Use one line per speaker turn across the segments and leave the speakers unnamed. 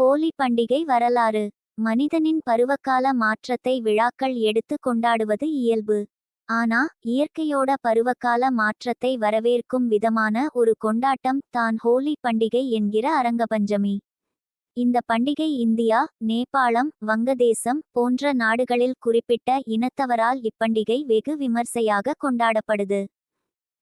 ஹோலி பண்டிகை வரலாறு. மனிதனின் பருவகால மாற்றத்தை விழாக்கள் எடுத்து கொண்டாடுவது இயல்பு. ஆனா இயற்கையோட பருவகால மாற்றத்தை வரவேற்கும் விதமான ஒரு கொண்டாட்டம் தான் ஹோலி பண்டிகை என்கிற அரங்கபஞ்சமி இந்த பண்டிகை இந்தியா நேபாளம் வங்கதேசம் போன்ற நாடுகளில் குறிப்பிட்ட இனத்தவரால் இப்பண்டிகை வெகு விமர்சையாக கொண்டாடப்படுது.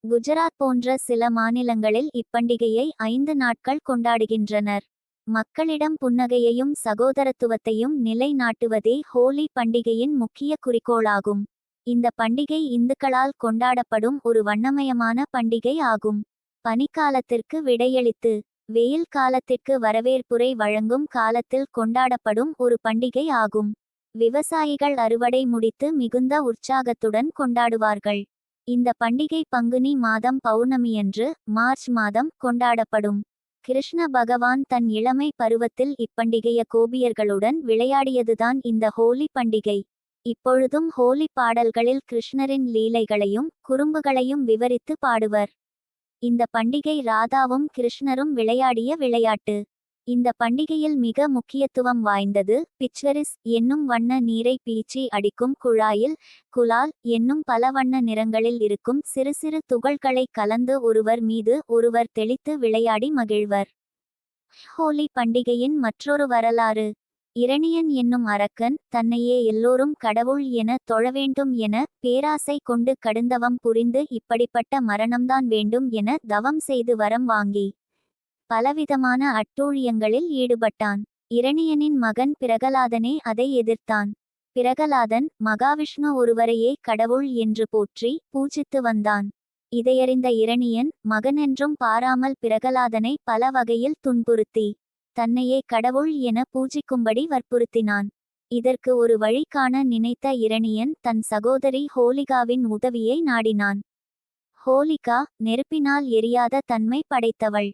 குஜராத் போன்ற சில மாநிலங்களில் இப்பண்டிகையை ஐந்து நாட்கள் கொண்டாடுகின்றனர். மக்களிடம் புன்னகையையும் சகோதரத்துவத்தையும் நிலைநாட்டுவதே ஹோலி பண்டிகையின் முக்கிய குறிக்கோளாகும். இந்த பண்டிகை இந்துக்களால் கொண்டாடப்படும் ஒரு வண்ணமயமான பண்டிகை ஆகும். பனிக்காலத்திற்கு விடையளித்து வெயில் காலத்திற்கு வரவேற்புரை வழங்கும் காலத்தில் கொண்டாடப்படும் ஒரு பண்டிகை ஆகும். விவசாயிகள் அறுவடை முடித்து மிகுந்த உற்சாகத்துடன் கொண்டாடுவார்கள். இந்த பண்டிகை பங்குனி மாதம் பௌர்ணமியன்று மார்ச் மாதம் கொண்டாடப்படும். கிருஷ்ண பகவான் தன் இளமை பருவத்தில் இப்பண்டிகைய கோபியர்களுடன் விளையாடியதுதான் இந்த ஹோலி பண்டிகை. இப்பொழுதும் ஹோலி பாடல்களில் கிருஷ்ணரின் லீலைகளையும் குறும்புகளையும் விவரித்து பாடுவர். இந்த பண்டிகை ராதாவும் கிருஷ்ணரும் விளையாடிய விளையாட்டு. இந்த பண்டிகையில் மிக முக்கியத்துவம் வாய்ந்தது பிச்சரிஸ் என்னும் வண்ண நீரை பீச்சி அடிக்கும் குழாயில் குலால் என்னும் பல வண்ண நிறங்களில் இருக்கும் சிறு சிறு துகள்களை கலந்து ஒருவர் மீது ஒருவர் தெளித்து விளையாடி மகிழ்வர். ஹோலி பண்டிகையின் மற்றொரு வரலாறு. இரணியன் என்னும் அரக்கன் தன்னையே எல்லோரும் கடவுள் என தொழ வேண்டும் என பேராசை கொண்டு கடுந்தவம் புரிந்து இப்படிப்பட்ட மரணம்தான் வேண்டும் என தவம் செய்து வரம் வாங்கி பலவிதமான அட்டூழியங்களில் ஈடுபட்டான். இரணியனின் மகன் பிரகலாதனே அதை எதிர்த்தான். பிரகலாதன் மகாவிஷ்ணு ஒருவரையே கடவுள் என்று போற்றி பூஜித்து வந்தான். இதையறிந்த இரணியன் மகனென்றும் பாராமல் பிரகலாதனை பல வகையில் துன்புறுத்தி தன்னையே கடவுள் என பூஜிக்கும்படி வற்புறுத்தினான். இதற்கு ஒரு வழி காண நினைத்த இரணியன் தன் சகோதரி ஹோலிகாவின் உதவியை நாடினான். ஹோலிகா நெருப்பினால் எரியாத தன்மை படைத்தவள்.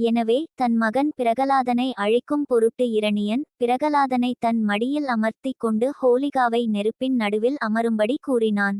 எனவே தன் மகன் பிரகலாதனை அழிக்கும் பொருட்டு இரணியன் பிரகலாதனை தன் மடியில் அமர்த்தி கொண்டு ஹோலிகாவை நெருப்பின் நடுவில் அமரும்படி கூறினான்.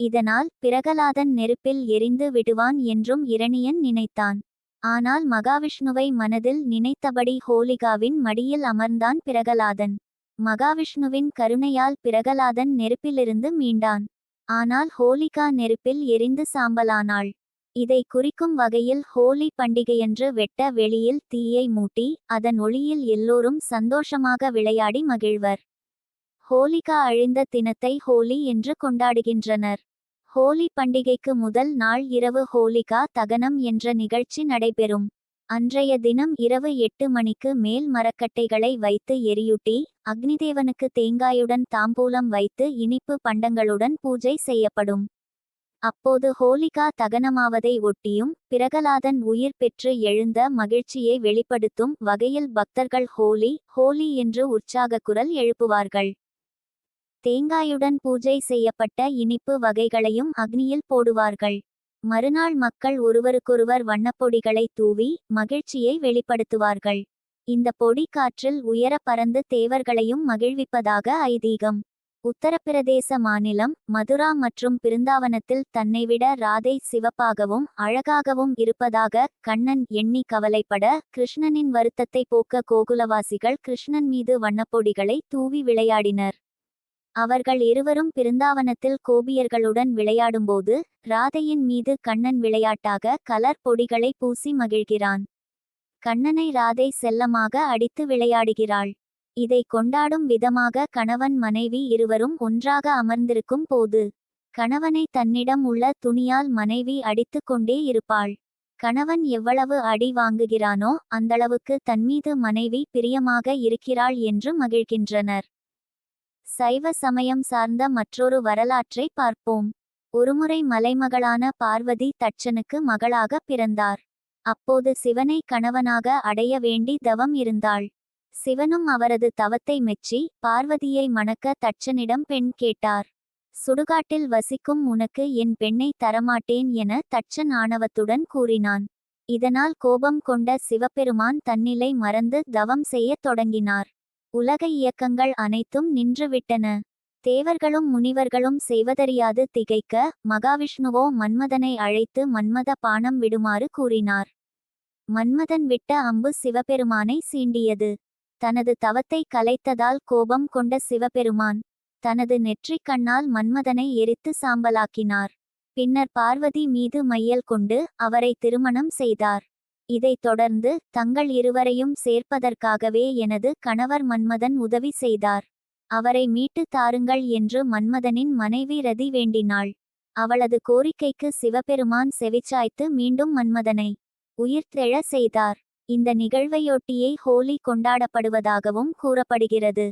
இதனால் பிரகலாதன் நெருப்பில் எரிந்து விடுவான் என்றும் இரணியன் நினைத்தான். ஆனால் மகாவிஷ்ணுவை மனதில் நினைத்தபடி ஹோலிகாவின் மடியில் அமர்ந்தான் பிரகலாதன். மகாவிஷ்ணுவின் கருணையால் பிரகலாதன் நெருப்பிலிருந்து மீண்டான். ஆனால் ஹோலிகா நெருப்பில் எரிந்து சாம்பலானாள். இதை குறிக்கும் வகையில் ஹோலி பண்டிகையன்று வெட்ட வெளியில் தீயை மூட்டி அதன் ஒளியில் எல்லோரும் சந்தோஷமாக விளையாடி மகிழ்வர். ஹோலிகா அழிந்த தினத்தை ஹோலி என்று கொண்டாடுகின்றனர். ஹோலி பண்டிகைக்கு முதல் நாள் இரவு ஹோலிகா தகனம் என்ற நிகழ்ச்சி நடைபெறும். அன்றைய தினம் இரவு எட்டு மணிக்கு மேல் மரக்கட்டைகளை வைத்து எரியூட்டி அக்னிதேவனுக்கு தேங்காயுடன் தாம்பூலம் வைத்து இனிப்பு பண்டங்களுடன் பூஜை செய்யப்படும். அப்போது ஹோலிகா தகனமாவதை ஒட்டியும் பிரகலாதன் உயிர் பெற்று எழுந்த மகிழ்ச்சியை வெளிப்படுத்தும் வகையில் பக்தர்கள் ஹோலி ஹோலி என்று உற்சாக குரல் எழுப்புவார்கள். தேங்காயுடன் பூஜை செய்யப்பட்ட இனிப்பு வகைகளையும் அக்னியில் போடுவார்கள். மறுநாள் மக்கள் ஒருவருக்கொருவர் வண்ணப்பொடிகளை தூவி மகிழ்ச்சியை வெளிப்படுத்துவார்கள். இந்த பொடி காற்றில் உயர பறந்து தேவர்களையும் மகிழ்விப்பதாக ஐதீகம். உத்தரப்பிரதேச மாநிலம் மதுரா மற்றும் பிருந்தாவனத்தில் தன்னைவிட ராதை சிவப்பாகவும் அழகாகவும் இருப்பதாக கண்ணன் எண்ணி கவலைப்பட கிருஷ்ணனின் வருத்தத்தை போக்க கோகுலவாசிகள் கிருஷ்ணன் மீது வண்ணப்பொடிகளை தூவி விளையாடினர். அவர்கள் இருவரும் பிருந்தாவனத்தில் கோபியர்களுடன் விளையாடும்போது ராதையின் மீது கண்ணன் விளையாட்டாக கலர் பொடிகளை பூசி மகிழ்கிறான். கண்ணனை ராதை செல்லமாக அடித்து விளையாடுகிறாள். இதை கொண்டாடும் விதமாக கணவன் மனைவி இருவரும் ஒன்றாக அமர்ந்திருக்கும் போது கணவனை தன்னிடம் உள்ள துணியால் மனைவி அடித்து கொண்டே இருப்பாள். கணவன் எவ்வளவு அடி வாங்குகிறானோ அந்தளவுக்கு தன்மீது மனைவி பிரியமாக இருக்கிறாள் என்று மகிழ்கின்றனர். சைவ சமயம் சார்ந்த மற்றொரு வரலாற்றை பார்ப்போம். ஒருமுறை மலைமகளான பார்வதி தட்சனுக்கு மகளாக பிறந்தார். அப்போது சிவனை கணவனாக அடைய வேண்டி தவம் இருந்தாள். சிவனும் அவரது தவத்தை மெச்சி பார்வதியை மணக்க தட்சனிடம் பெண் கேட்டார். சுடுகாட்டில் வசிக்கும் உனக்கு என் பெண்ணை தரமாட்டேன் என தட்சன் ஆணவத்துடன் கூறினான். இதனால் கோபம் கொண்ட சிவபெருமான் தன்னிலை மறந்து தவம் செய்யத் தொடங்கினார். உலக இயக்கங்கள் அனைத்தும் நின்றுவிட்டன. தேவர்களும் முனிவர்களும் செய்வதறியாது திகைக்க மகாவிஷ்ணுவோ மன்மதனை அழைத்து மன்மத பானம் விடுமாறு கூறினார். மன்மதன் விட்ட அம்பு சிவபெருமானை சீண்டியது. தனது தவத்தை கலைத்ததால் கோபம் கொண்ட சிவபெருமான் தனது நெற்றிக் கண்ணால் மன்மதனை எரித்து சாம்பலாக்கினார். பின்னர் பார்வதி மீது மையல் கொண்டு அவரை திருமணம் செய்தார். இதைத் தொடர்ந்து தங்கள் இருவரையும் சேர்ப்பதற்காகவே எனது கணவர் மன்மதன் உதவி செய்தார். அவரை மீட்டு தாருங்கள் என்று மன்மதனின் மனைவி ரதி வேண்டினாள். அவளது கோரிக்கைக்கு சிவபெருமான் செவிச்சாய்த்து மீண்டும் மன்மதனை உயிர்த்தெழ செய்தார். இந்த நிகழ்வையொட்டியே ஹோலி கொண்டாடப்படுவதாகவும் கூறப்படுகிறது.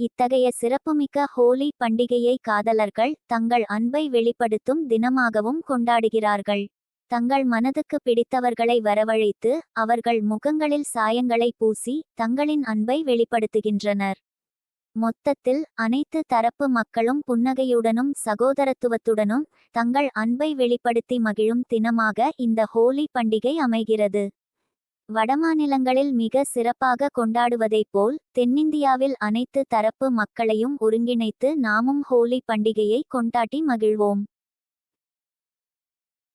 இத்தகைய சிறப்புமிக்க ஹோலி பண்டிகையை காதலர்கள் தங்கள் அன்பை வெளிப்படுத்தும் தினமாகவும் கொண்டாடுகிறார்கள். தங்கள் மனதுக்கு பிடித்தவர்களை வரவழைத்து அவர்கள் முகங்களில் சாயங்களை பூசி தங்களின் அன்பை வெளிப்படுத்துகின்றனர். மொத்தத்தில் அனைத்து தரப்பு மக்களும் புன்னகையுடனும் சகோதரத்துவத்துடனும் தங்கள் அன்பை வெளிப்படுத்தி மகிழும் தினமாக இந்த ஹோலி பண்டிகை அமைகிறது. வடமாநிலங்களில் மிக சிறப்பாக கொண்டாடுவதைப் போல் தென்னிந்தியாவில் அனைத்து தரப்பு மக்களையும் ஒருங்கிணைத்து நாமும் ஹோலி பண்டிகையை கொண்டாட்டி மகிழ்வோம்.